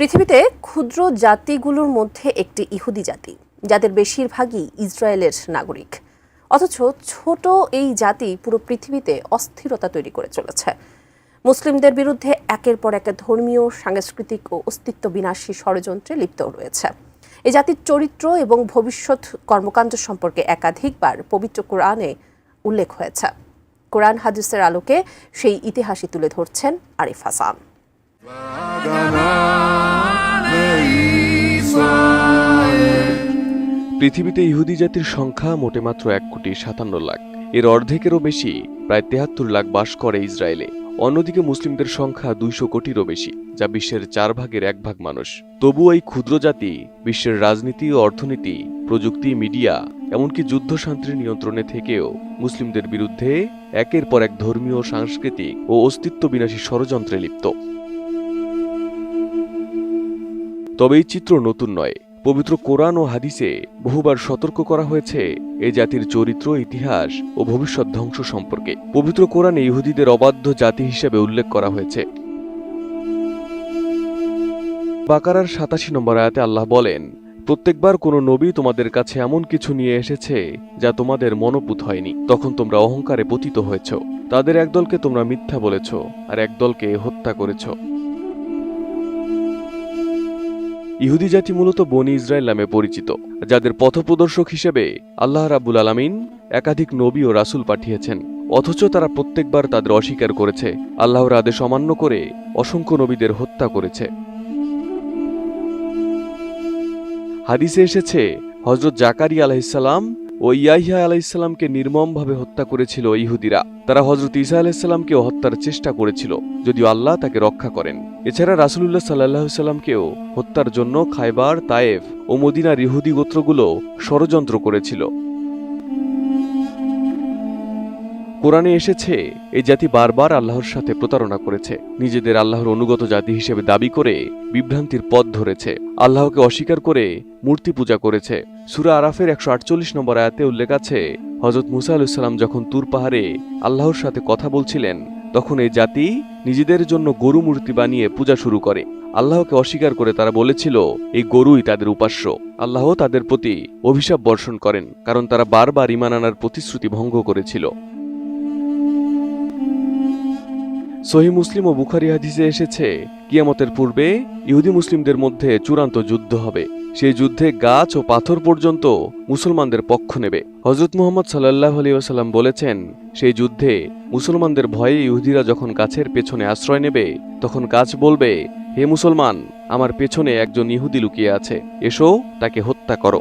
পৃথিবীতে ক্ষুদ্র জাতিগুলোর মধ্যে একটি ইহুদি জাতি, যাদের বেশিরভাগই ইসরায়েলের নাগরিক। অথচ ছোট এই জাতি পুরো পৃথিবীতে অস্থিরতা তৈরি করে চলেছে। মুসলিমদের বিরুদ্ধে একের পর এক ধর্মীয়, সাংস্কৃতিক ও অস্তিত্ব বিনাশী ষড়যন্ত্রে লিপ্ত রয়েছে। এই জাতির চরিত্র এবং ভবিষ্যৎ কর্মকাণ্ড সম্পর্কে একাধিকবার পবিত্র কোরআনে উল্লেখ হয়েছে। কোরআন হাদিসের আলোকে সেই ইতিহাসই তুলে ধরছেন আরিফ হাসান পৃথিবীতে ইহুদি জাতির সংখ্যা মোটে মাত্র এক কোটি সাতান্ন লাখ। এর অর্ধেকেরও বেশি, প্রায় তেহাত্তর লাখ বাস করে ইসরায়েলে। অন্যদিকে মুসলিমদের সংখ্যা দুইশো কোটিরও বেশি, যা বিশ্বের চার ভাগের এক ভাগ মানুষ। তবু এই ক্ষুদ্র জাতি, বিশ্বের রাজনীতি ও অর্থনীতি, প্রযুক্তি, মিডিয়া, এমনকি যুদ্ধ শান্তির নিয়ন্ত্রণে থেকেও মুসলিমদের বিরুদ্ধে একের পর এক ধর্মীয়, সাংস্কৃতিক ও অস্তিত্ব বিনাশী ষড়যন্ত্রে লিপ্ত। তবে এই চিত্র নতুন নয়। পবিত্র কোরআন ও হাদিসে বহুবার সতর্ক করা হয়েছে এ জাতির চরিত্র, ইতিহাস ও ভবিষ্যৎ ধ্বংস সম্পর্কে। পবিত্র কোরআনে ইহুদিদের অবাধ্য জাতি হিসেবে উল্লেখ করা হয়েছে। বাকারার সাতাশি নম্বর আয়াতে আল্লাহ বলেন, প্রত্যেকবার কোনো নবী তোমাদের কাছে এমন কিছু নিয়ে এসেছে যা তোমাদের মনোপুত হয়নি। তখন তোমরা অহংকারে পতিত হয়েছ। তাদের একদলকে তোমরা মিথ্যা বলেছ আর একদলকে হত্যা করেছ। ইহুদি জাতি মূলত বনি ইসরায়েল নামে পরিচিত, যাদের পথপ্রদর্শক হিসেবে আল্লাহ রাবুল আলমিন একাধিক নবী ও রাসুল পাঠিয়েছেন। অথচ তারা প্রত্যেকবার তাদের অস্বীকার করেছে, আল্লাহর আদেশ অমান্য করে অসংখ্য নবীদের হত্যা করেছে। হাদিসে এসেছে হজরত জাকারি আলাহিসাল্লাম ও ইয়াহিয়া আলাইসাল্লামকে নির্মমভাবে হত্যা করেছিল ইহুদিরা। তারা হজরত ইসা আলাইসাল্লামকেও হত্যার চেষ্টা করেছিল, যদিও আল্লাহ তাকে রক্ষা করেন। এছাড়া রাসুলুল্লাহ সাল্লাহ সাল্লামকেও হত্যার জন্য খাইবার তায়েফ ও মদিনার ইহুদি গোত্রগুলো ষড়যন্ত্র করেছিল। কোরআনে এসেছে, এই জাতি বারবার আল্লাহর সাথে প্রতারণা করেছে। নিজেদের আল্লাহর অনুগত জাতি হিসেবে দাবি করে বিভ্রান্তির পথ ধরেছে। আল্লাহকে অস্বীকার করে মূর্তি পূজা করেছে। সুরা আরাফের একশো আটচল্লিশ নম্বর আয়াতে উল্লেখ আছে হজরত মুসা আলুসাল্লাম যখন তুর পাহাড়ে আল্লাহর সাথে কথা বলছিলেন, তখন এই জাতি নিজেদের জন্য গরু মূর্তি বানিয়ে পূজা শুরু করে। আল্লাহকে অস্বীকার করে তারা বলেছিল, এই গরুই তাদের উপাস্য। আল্লাহ তাদের প্রতি অভিশাপ বর্ষণ করেন, কারণ তারা বারবার ইমান আনার প্রতিশ্রুতি ভঙ্গ করেছিল। সহি মুসলিম ও বুখারি হাদিসে এসেছে, কিয়ামতের পূর্বে ইহুদি মুসলিমদের মধ্যে চূড়ান্ত যুদ্ধ হবে। সেই যুদ্ধে গাছ ও পাথর পর্যন্ত মুসলমানদের পক্ষ নেবে। হজরত মুহম্মদ সাল্লাহ আলী ওসাল্লাম বলেছেন, সেই যুদ্ধে মুসলমানদের ভয়ে ইহুদিরা যখন গাছের পেছনে আশ্রয় নেবে, তখন গাছ বলবে, হে মুসলমান, আমার পেছনে একজন ইহুদি লুকিয়ে আছে, এসো তাকে হত্যা করো।